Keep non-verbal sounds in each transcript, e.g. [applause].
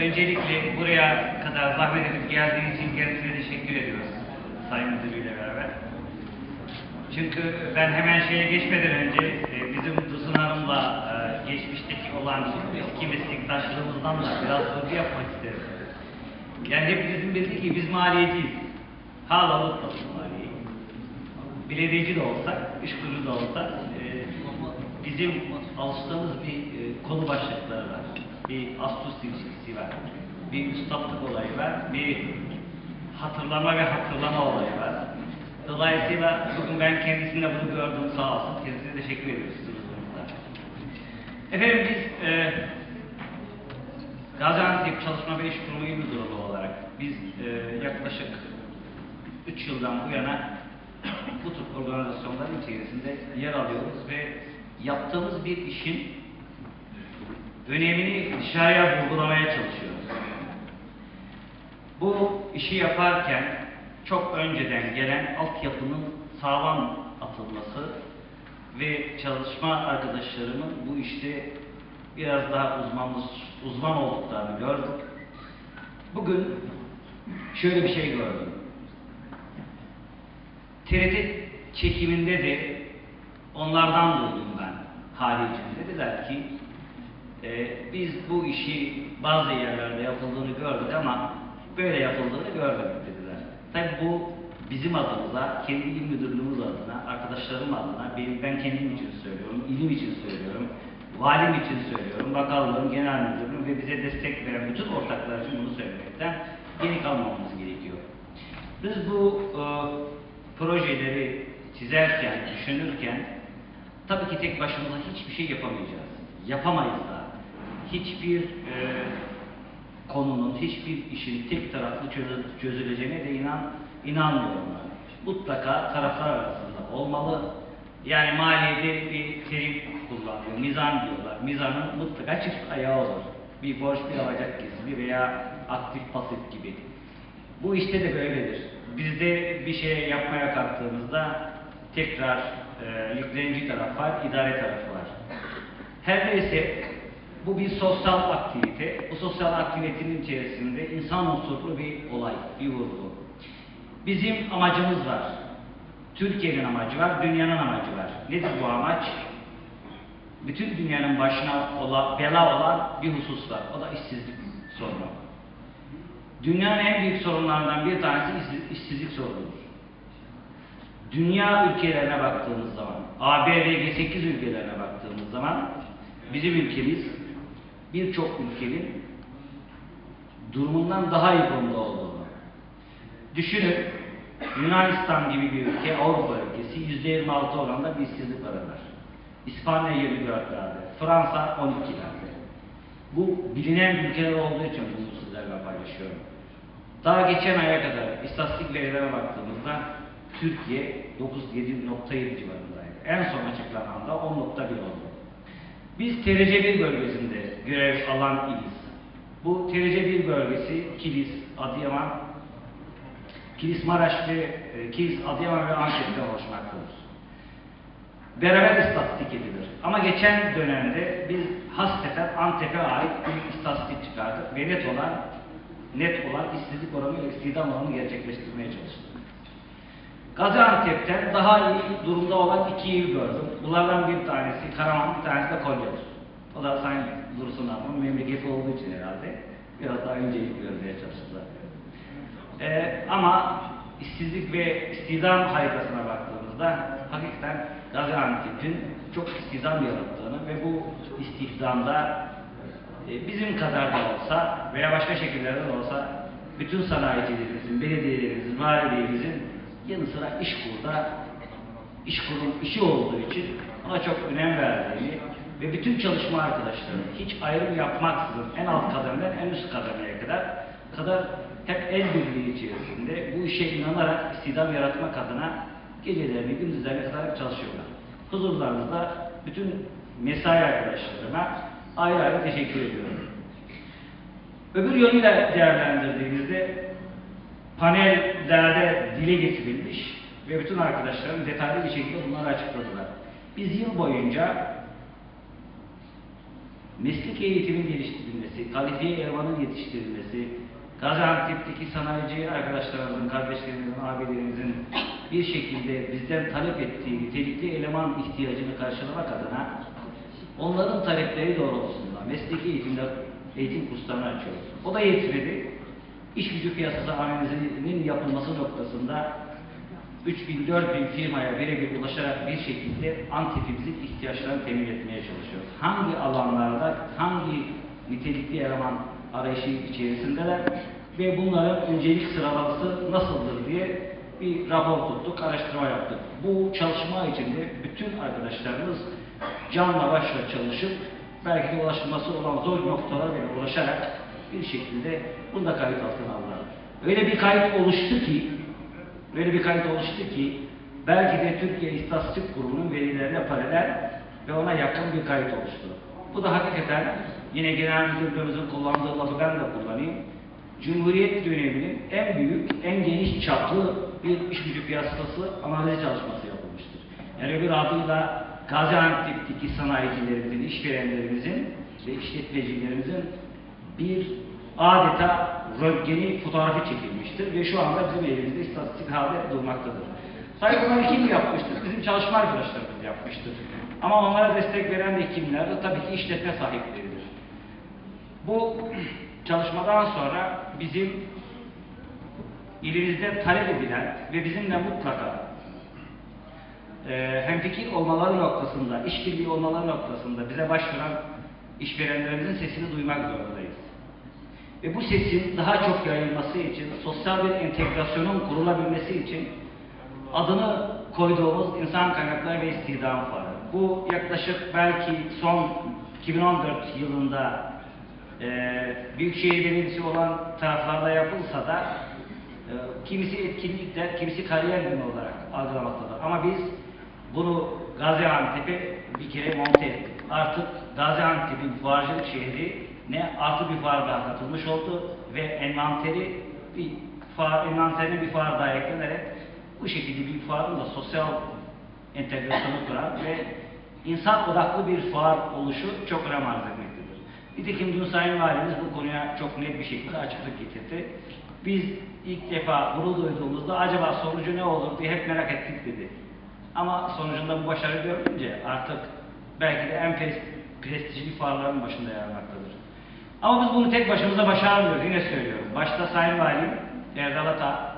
öncelikle buraya kadar zahmet edip geldiği için kendisine teşekkür ediyoruz Sayın Müdürüyle beraber. Çünkü ben hemen şeye geçmeden önce e, bizim Dursun Hanım'la e, geçmişteki olan eski meslektaşlığımızdan da biraz vurgu yapmak isterim. Yani hepinizin bildiği gibi biz maliyeciyiz. Hala unutmadık maliyeyi. Belediyeci de olsak, iş kurucu da olsak e, bizim alıştığımız bir konu başlıkları var. Bir astus ilişkisi var. Bir üstadlık olayı var. Bir hatırlama ve hatırlama olayı var. Dolayısıyla bugün ben kendisinde bunu gördüm sağ olsun. Kendisine teşekkür ediyoruz huzurunuzda. Efendim biz e, Gaziantep Çalışma ve İş Kurumu İl Müdürlüğü olarak biz e, yaklaşık 3 yıldan bu yana bu tür organizasyonların içerisinde yer alıyoruz ve yaptığımız bir işin önemini dışarıya vurgulamaya çalışıyoruz. Bu işi yaparken çok önceden gelen altyapının sağlam atılması ve çalışma arkadaşlarımın bu işte biraz daha uzman, uzman olduklarını gördük. Bugün şöyle bir şey gördüm. TRT çekiminde de onlardan duydum ben haricinde. Dediler ki e, biz bu işi bazı yerlerde yapıldığını gördük ama böyle yapıldığını görmedik dediler. Tabi bu bizim adımıza, kendi il müdürlüğümüz adına, arkadaşlarım adına, benim, ben kendim için söylüyorum, ilim için söylüyorum, valim için söylüyorum, bakanlığım, genel müdürlüğüm ve bize destek veren bütün ortaklar için bunu söylemekten geri kalmamamız gerekiyor. Biz bu e, projeleri çizerken, düşünürken tabii ki tek başımıza hiçbir şey yapamayacağız. Yapamayız da. Hiçbir e, konunun, hiçbir işin tek taraflı çözü- çözüleceğine de inan, inanmıyorum ben. Mutlaka taraflar arasında olmalı. Yani maliyede bir terim kullanıyor, mizan diyorlar. Mizanın mutlaka çift ayağı olur. Bir borç, bir alacak kesimi veya aktif pasif gibi. Bu işte de böyledir. Bizde bir şey yapmaya kalktığımızda tekrar e, yüklenici taraf var, idare tarafı var. Her neyse bu bir sosyal aktivite. Bu sosyal aktivitenin içerisinde insan unsurlu bir olay, bir vurgu. Bizim amacımız var. Türkiye'nin amacı var, dünyanın amacı var. Nedir bu amaç? Bütün dünyanın başına ola, bela olan bir husus var. O da işsizlik sorunu. Dünyanın en büyük sorunlarından bir tanesi işsiz- işsizlik sorunudur. Dünya ülkelerine baktığımız zaman, AB ve G8 ülkelerine baktığımız zaman bizim ülkemiz birçok ülkenin durumundan daha iyi durumda olduğunu. Düşünün, Yunanistan gibi bir ülke, Avrupa ülkesi %26 oranda bir işsizlik oranı var. İspanya 24'lerde, Fransa 12'lerde. Bu bilinen ülkeler olduğu için bunu sizlerle paylaşıyorum. Daha geçen aya kadar istatistik verilere baktığımızda Türkiye 9.7.7 civarındaydı. En son açıklananda 10.1 oldu. Biz TRC1 bölgesinde görev alan iliz. Bu TRC1 bölgesi Kilis, Adıyaman, Kilis Maraş ve e, Kilis, Adıyaman ve Antep'ten oluşmaktadır. Beraber istatistik edilir. Ama geçen dönemde biz hasreten Antep'e ait bir istatistik çıkardık ve net olan net olan işsizlik oranı ve istihdam oranını gerçekleştirmeye çalıştık. Gaziantep'ten daha iyi durumda olan iki il gördüm. Bunlardan bir tanesi Karaman, bir tanesi de Konya'dır. O da Sayın Dursun Hanım'ın memleketi olduğu için herhalde biraz daha öncelik görmeye çalıştılar. Ee, ama işsizlik ve istihdam haritasına baktığımızda hakikaten Gaziantep'in çok istihdam yarattığını ve bu istihdamda e, bizim kadar da olsa veya başka şekillerde de olsa bütün sanayicilerimizin, belediyelerimizin, valiliğimizin yanı sıra iş kurda iş kurum işi olduğu için ona çok önem verdiğini ve bütün çalışma arkadaşlarının hiç ayrım yapmaksızın en alt kademeden en üst kademeye kadar kadar hep el birliği içerisinde bu işe inanarak istihdam yaratmak adına gecelerini gündüzlerine kadar çalışıyorlar. Huzurlarınızda bütün mesai arkadaşlarıma ayrı ayrı teşekkür ediyorum. Öbür yönüyle değerlendirdiğimizde panellerde dile getirilmiş ve bütün arkadaşlarım detaylı bir şekilde bunları açıkladılar. Biz yıl boyunca meslek eğitimin geliştirilmesi, kalifiye elemanın yetiştirilmesi, Gaziantep'teki sanayici arkadaşlarımızın, kardeşlerimizin, abilerimizin bir şekilde bizden talep ettiği nitelikli eleman ihtiyacını karşılamak adına onların talepleri doğrultusunda mesleki eğitimler, eğitim kurslarını açıyoruz. O da yetmedi. İş gücü piyasası analizinin yapılması noktasında 3000-4000 firmaya birebir ulaşarak bir şekilde Antep'imizin ihtiyaçlarını temin etmeye çalışıyoruz. Hangi alanlarda, hangi nitelikli eleman arayışı içerisindeler ve bunların öncelik sıralaması nasıldır diye bir rapor tuttuk, araştırma yaptık. Bu çalışma içinde bütün arkadaşlarımız canla başla çalışıp belki de ulaşılması olan zor noktalara bile ulaşarak bir şekilde bunu da kayıt altına aldılar. Öyle bir kayıt oluştu ki Böyle bir kayıt oluştu ki belki de Türkiye İstatistik Kurumu'nun verilerine paralel ve ona yakın bir kayıt oluştu. Bu da hakikaten yine genel müdürlüğümüzün kullandığı lafı ben de kullanayım. Cumhuriyet döneminin en büyük, en geniş çaplı bir iş gücü piyasası analiz çalışması yapılmıştır. Yani öbür adıyla Gaziantep'teki sanayicilerimizin, işverenlerimizin ve işletmecilerimizin bir adeta röntgeni fotoğrafı çekilmiştir ve şu anda bizim elimizde istatistik halde durmaktadır. Tabii bunları kim yapmıştır? Bizim çalışma arkadaşlarımız yapmıştır. Ama onlara destek veren de kimler tabii ki işletme sahipleridir. Bu çalışmadan sonra bizim ilimizde talep edilen ve bizimle mutlaka e, hemfikir olmaları noktasında, işbirliği olmaları noktasında bize başvuran işverenlerimizin sesini duymak zorundayız. Ve bu sesin daha çok yayılması için, sosyal bir entegrasyonun kurulabilmesi için adını koyduğumuz insan kaynakları ve istihdam fuarı. Bu yaklaşık belki son 2014 yılında e, Büyükşehir Belediyesi olan taraflarda yapılsa da e, kimisi etkinlikler, kimisi kariyer günü olarak algılamaktadır. Ama biz bunu Gaziantep'e bir kere monte ettik. Artık Gaziantep'in fuarcılık şehri ne artı bir fuar daha katılmış oldu ve envanteri bir fuar, envanterine bir fuar daha eklenerek bu şekilde bir fuarın da sosyal entegrasyonu kuran ve insan odaklı bir fuar oluşu çok önem arz etmektedir. Nitekim dün Sayın Valimiz bu konuya çok net bir şekilde açıklık getirdi. Biz ilk defa gurur duyduğumuzda acaba sonucu ne olur diye hep merak ettik dedi. Ama sonucunda bu başarı görünce artık belki de en pres- prestijli fuarların başında yer almaktadır. Ama biz bunu tek başımıza başaramıyoruz. Yine söylüyorum. Başta Sayın Valim Erdal Ata,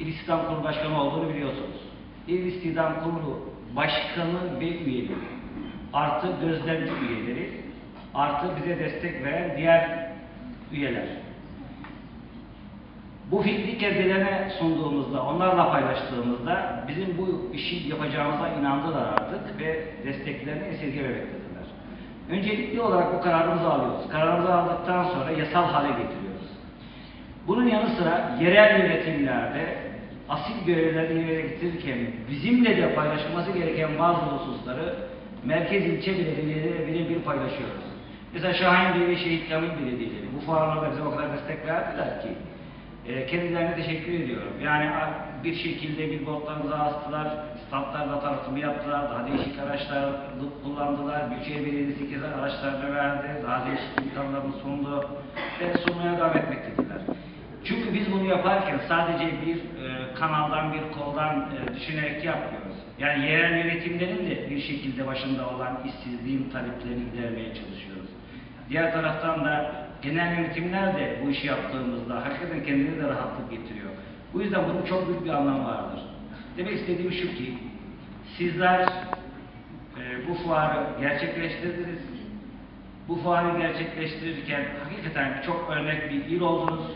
İl İstihdam Kurulu Başkanı olduğunu biliyorsunuz. İl İstihdam Kurulu Başkanı ve üyeleri, artı gözlemci üyeleri, artı bize destek veren diğer üyeler. Bu fikri kendilerine sunduğumuzda, onlarla paylaştığımızda bizim bu işi yapacağımıza inandılar artık ve desteklerini esirgememektedirler. Öncelikli olarak bu kararımızı alıyoruz. Kararımızı aldıktan sonra yasal hale getiriyoruz. Bunun yanı sıra yerel yönetimlerde asil görevlerini yerine getirirken bizimle de paylaşılması gereken bazı hususları merkez ilçe belediyeleri birebir paylaşıyoruz. Mesela Şahinbey ve Şehit Kamil belediyeleri bu fuarlarda bize o kadar destek verdiler ki e, kendilerine teşekkür ediyorum. Yani bir şekilde billboardlarımıza astılar, standlarla tanıtımı yaptılar, daha değişik araçlar kullandılar, Büyükşehir Belediyesi keza araçlarını verdi, daha değişik imkanlarını sundu ve sunmaya devam etmektedirler. Çünkü biz bunu yaparken sadece bir e, kanaldan, bir koldan e, düşünerek yapmıyoruz. Yani yerel yönetimlerin de bir şekilde başında olan işsizliğin taleplerini gidermeye çalışıyoruz. Diğer taraftan da genel yönetimler de bu işi yaptığımızda hakikaten kendine de rahatlık getiriyor. Bu yüzden bunun çok büyük bir anlamı vardır. Demek istediğim şu ki, sizler e, bu fuarı gerçekleştirdiniz. Bu fuarı gerçekleştirirken hakikaten çok örnek bir il oldunuz.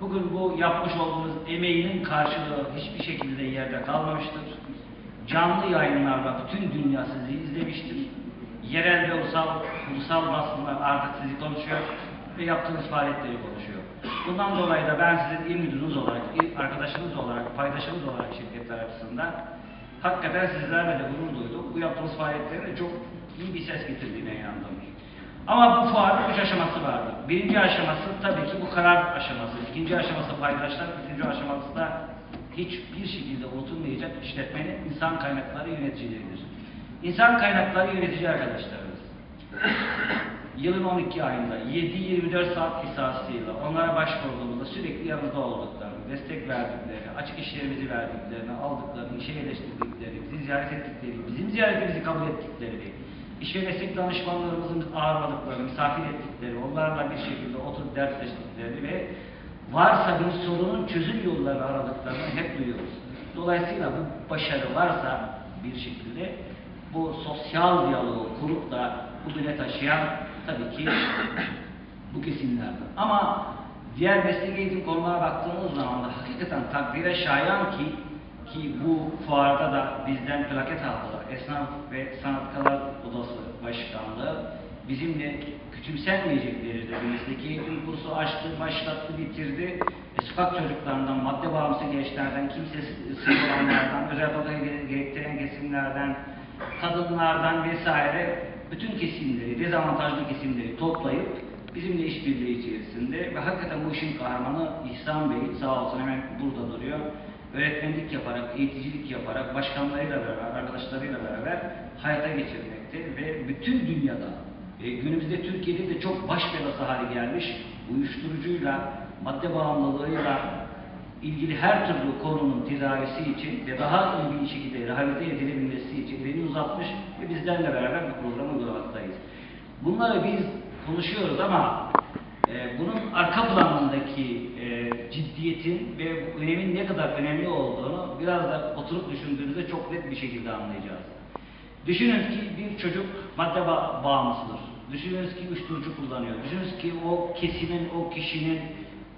Bugün bu yapmış olduğunuz emeğinin karşılığı hiçbir şekilde yerde kalmamıştır. Canlı yayınlarla bütün dünya sizi izlemiştir. Yerel ve ulusal, ulusal basınlar artık sizi konuşuyor ve yaptığınız faaliyetleri konuşuyor. Bundan dolayı da ben sizin il müdürünüz olarak, il arkadaşınız olarak, paydaşınız olarak şirketler açısından hakikaten sizlerle de gurur duydum. Bu yaptığınız faaliyetlerin çok iyi bir ses getirdiğine inandım. Ama bu fuarın üç aşaması vardı. Birinci aşaması tabii ki bu karar aşaması. İkinci aşaması paydaşlar, üçüncü aşaması da hiçbir şekilde unutulmayacak işletmenin insan kaynakları yöneticileridir. İnsan kaynakları yönetici arkadaşlarımız. Yılın 12 ayında 7-24 saat esasıyla onlara başvurduğumuzda sürekli yanımızda olduklarını, destek verdiklerini, açık işlerimizi verdiklerini, aldıklarını, işe eleştirdiklerini, bizi ziyaret ettiklerini, bizim ziyaretimizi kabul ettiklerini, iş ve meslek danışmanlarımızın ağırladıklarını, misafir ettikleri, onlarla bir şekilde oturup dertleştiklerini ve varsa bir sorunun çözüm yollarını aradıklarını hep duyuyoruz. Dolayısıyla bu başarı varsa bir şekilde bu sosyal diyaloğu kurup da bugüne taşıyan tabii ki [clears throat] bu kesimlerden. Ama diğer meslek eğitim konulara baktığımız zaman da hakikaten takdire şayan ki ki bu fuarda da bizden plaket aldılar. Esnaf ve Sanatkarlar Odası Başkanlığı bizimle küçümsenmeyecek derecede bir mesleki eğitim kursu açtı, başlattı, bitirdi. E, sokak çocuklarından, madde bağımsız gençlerden, kimsesiz olanlardan, özel bakım gerektiren kesimlerden, kadınlardan vesaire bütün kesimleri, dezavantajlı kesimleri toplayıp bizimle işbirliği içerisinde ve hakikaten bu işin kahramanı İhsan Bey sağ olsun hemen burada duruyor. Öğretmenlik yaparak, eğiticilik yaparak, başkanlarıyla beraber, arkadaşlarıyla beraber hayata geçirmekte ve bütün dünyada e, günümüzde Türkiye'de de çok baş belası hale gelmiş uyuşturucuyla, madde bağımlılığıyla ilgili her türlü konunun tedavisi için ve daha iyi bir şekilde rehabilite edilebilmesi için elini uzatmış ve bizlerle beraber bu programı uygulamaktayız. Bunları biz konuşuyoruz ama e, bunun arka planındaki e, ciddiyetin ve bu önemin ne kadar önemli olduğunu biraz da oturup düşündüğünüzde çok net bir şekilde anlayacağız. Düşünün ki bir çocuk madde ba bağımlısıdır. Düşününüz ki uyuşturucu kullanıyor. Düşününüz ki o kesimin, o kişinin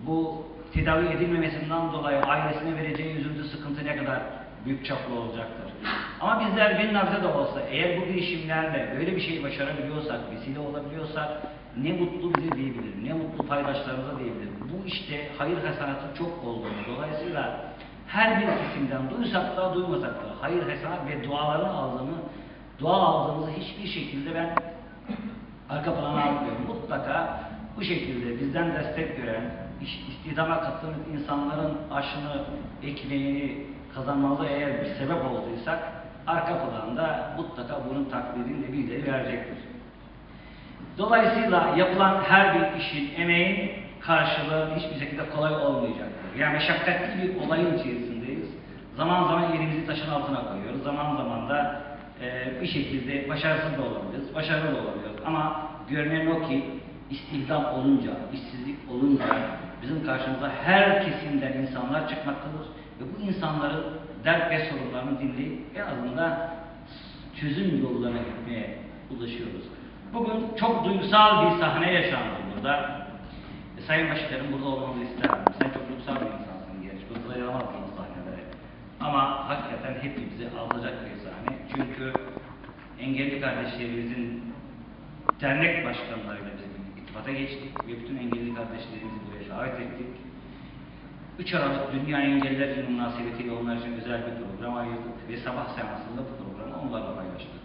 bu tedavi edilmemesinden dolayı ailesine vereceği üzüntü, sıkıntı ne kadar büyük çaplı olacaktır. Ama bizler bir nebze de olsa eğer bu girişimlerle böyle bir şeyi başarabiliyorsak, vesile olabiliyorsak ne mutlu bize diyebilirim, ne mutlu paydaşlarımıza diyebilirim. Bu işte hayır hasanatı çok olduğunu dolayısıyla her bir kesimden duysak da duymasak da hayır hasanat ve duaların aldığını, dua aldığımızı hiçbir şekilde ben arka plana atmıyorum. Mutlaka bu şekilde bizden destek gören, istihdama kattığımız insanların aşını, ekmeğini kazanmamıza eğer bir sebep olduysak arka planda mutlaka bunun takdirini birileri verecektir. Dolayısıyla yapılan her bir işin, emeğin karşılığı hiçbir şekilde kolay olmayacaktır. Yani meşakkatli bir olayın içerisindeyiz. Zaman zaman elimizi taşın altına koyuyoruz. Zaman zaman da e, bir şekilde başarısız da olabiliriz, başarılı da olabiliyoruz. Ama görünen o ki istihdam olunca, işsizlik olunca bizim karşımıza her kesimden insanlar çıkmaktadır. Ve bu insanların dert ve sorunlarını dinleyip en azından çözüm yollarına gitmeye ulaşıyoruz. Bugün çok duygusal bir sahne yaşandı burada. E, Sayın Başkanım burada olmanızı isterdim. Sen çok duygusal bir insansın genç. Burada yaramazsın bu sahnelere. Ama hakikaten hepimizi alacak bir sahne. Çünkü engelli kardeşlerimizin dernek başkanlarıyla biz bir irtibata geçtik ve bütün engelli kardeşlerimizi buraya davet ettik. 3 Aralık Dünya Engelliler Günü münasebetiyle onlar için özel bir program ayırdık ve sabah seansında bu programı onlarla paylaştık.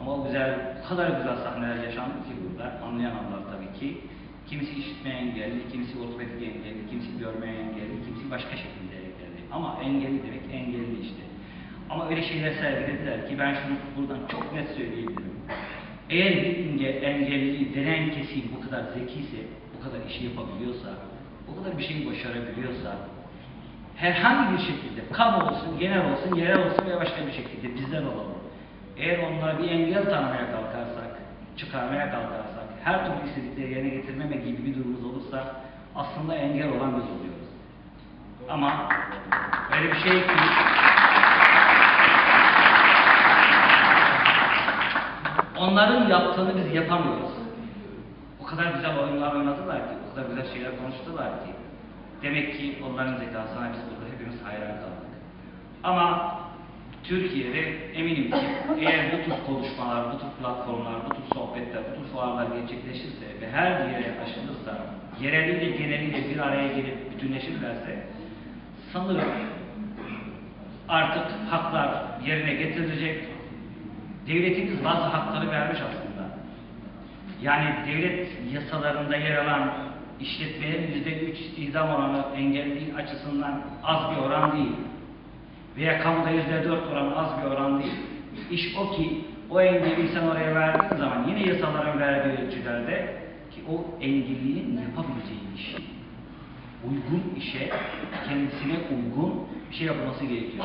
Ama o güzel, o kadar güzel sahneler yaşandı ki burada, anlayan anlar tabii ki. Kimisi işitme engelli, kimisi ortopedik engelli, kimisi görme engelli, kimisi başka şekilde engelli. Ama engelli demek engelli işte. Ama öyle şeyler sergilediler ki ben şunu buradan çok net söyleyebilirim. Eğer bir engelli denen kesim bu kadar zekiyse, bu kadar işi yapabiliyorsa, o kadar bir şeyi başarabiliyorsa, herhangi bir şekilde, kamu olsun, genel olsun, yerel olsun veya başka bir şekilde bizden olalım. Eğer onlara bir engel tanımaya kalkarsak, çıkarmaya kalkarsak, her türlü istedikleri yerine getirmeme gibi bir durumumuz olursa aslında engel olan biz oluyoruz. Ama öyle bir şey ki onların yaptığını biz yapamıyoruz. O kadar güzel oyunlar oynadılar ki, o kadar güzel şeyler konuştular ki. Demek ki onların zekasına biz burada hepimiz hayran kaldık. Ama Türkiye'de eminim ki eğer bu tür konuşmalar, bu tür platformlar, bu tür sohbetler, bu tür fuarlar gerçekleşirse ve her yere aşılırsa, yereliyle geneliyle bir araya gelip bütünleşirlerse sanırım artık haklar yerine getirilecek. Devletimiz bazı hakları vermiş aslında. Yani devlet yasalarında yer alan işletmelerin yüzde üç istihdam oranı engellilik açısından az bir oran değil. Veya kamuda yüzde dört oran az bir oran değil. İş o ki o engeli sen oraya verdiğin zaman yine yasaların verdiği ölçülerde ki o engelliğin yapabileceği iş uygun işe kendisine uygun bir şey yapılması gerekiyor.